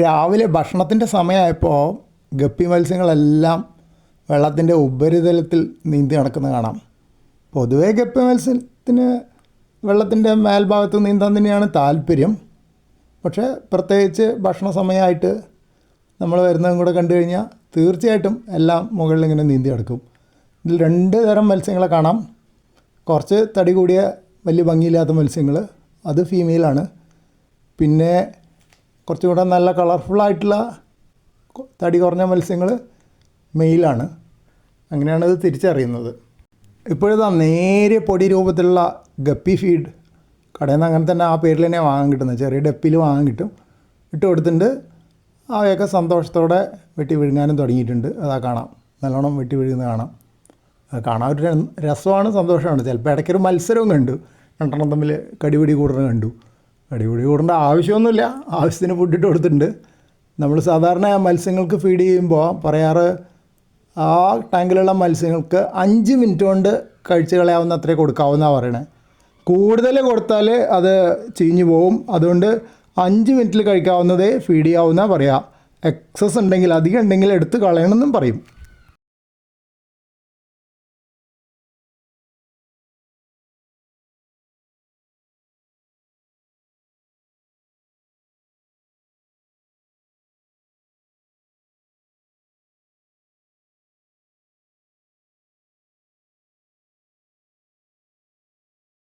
രാവിലെ ഭക്ഷണത്തിന്റെ സമയമായപ്പോൾ ഗപ്പി മത്സ്യങ്ങളെല്ലാം വെള്ളത്തിന്റെ ഉപരിതലത്തിൽ നീന്തി നടക്കുന്നത് കാണാം. പൊതുവേ ഗപ്പി മത്സ്യത്തിന് വെള്ളത്തിന്റെ മേൽഭാഗത്ത് നീന്താൻ തന്നെയാണ് താല്പര്യം. പക്ഷേ പ്രത്യേകിച്ച് ഭക്ഷണ സമയമായിട്ട് നമ്മൾ വരുന്നതും കൂടെ കണ്ടു കഴിഞ്ഞാൽ തീർച്ചയായിട്ടും എല്ലാം മുകളിൽ ഇങ്ങനെ നീന്തി നടക്കും. ഇതിൽ രണ്ട് തരം മത്സ്യങ്ങളെ കാണാം. കുറച്ച് തടി കൂടിയ വലിയ ഭംഗിയില്ലാത്ത മത്സ്യങ്ങൾ. അത് ഫീമെയിലാണ് പിന്നെ കുറച്ചും കൂടെ നല്ല കളർഫുള്ളായിട്ടുള്ള തടി കുറഞ്ഞ മത്സ്യങ്ങൾ മെയിലാണ്. അങ്ങനെയാണ് ഇത് തിരിച്ചറിയുന്നത്. ഇപ്പോഴിതാ നേരിയ പൊടി രൂപത്തിലുള്ള ഗപ്പി ഫീഡ് കടയിൽ നിന്ന് അങ്ങനെ തന്നെ ആ പേരിൽ തന്നെ വാങ്ങാൻ കിട്ടുന്നത്. ചെറിയ ഡപ്പിൽ വാങ്ങാൻ കിട്ടും. ഇട്ട് കൊടുത്തിട്ടുണ്ട്. അവയൊക്കെ സന്തോഷത്തോടെ വെട്ടി വിഴുങ്ങാനും തുടങ്ങിയിട്ടുണ്ട്. അതാ കാണാം. നല്ലോണം വെട്ടി വിഴുങ്ങുന്നത് കാണാം. കാണാൻ ഒരു രസമാണ് സന്തോഷമാണ്. ചിലപ്പോൾ ഇടയ്ക്കൊരു മത്സരവും കണ്ടു. രണ്ടെണ്ണം തമ്മിൽ കടിപിടി കൂടുന്നത് കണ്ടു. കടിപിടി കൂടേണ്ട ആവശ്യമൊന്നുമില്ല. ആവശ്യത്തിന് ഫുഡ് ഇട്ട് കൊടുത്തിട്ടുണ്ട്. നമ്മൾ സാധാരണ മത്സ്യങ്ങൾക്ക് ഫീഡ് ചെയ്യുമ്പോൾ പറയാറ് ആ ടാങ്കിലുള്ള മത്സ്യങ്ങൾക്ക് അഞ്ച് മിനിറ്റ് കൊണ്ട് കഴിച്ച് കളയാവുന്ന അത്രേ കൊടുക്കാവുന്നതാണ് പറയണേ. കൂടുതൽ കൊടുത്താൽ അത് ചീഞ്ഞു പോവും. അതുകൊണ്ട് അഞ്ച് മിനിറ്റിൽ കഴിക്കാവുന്നതേ ഫീഡ് ചെയ്യാവുന്ന പറയാം. എക്സസ് ഉണ്ടെങ്കിൽ അധികം ഉണ്ടെങ്കിൽ എടുത്ത് കളയണമെന്നും പറയും.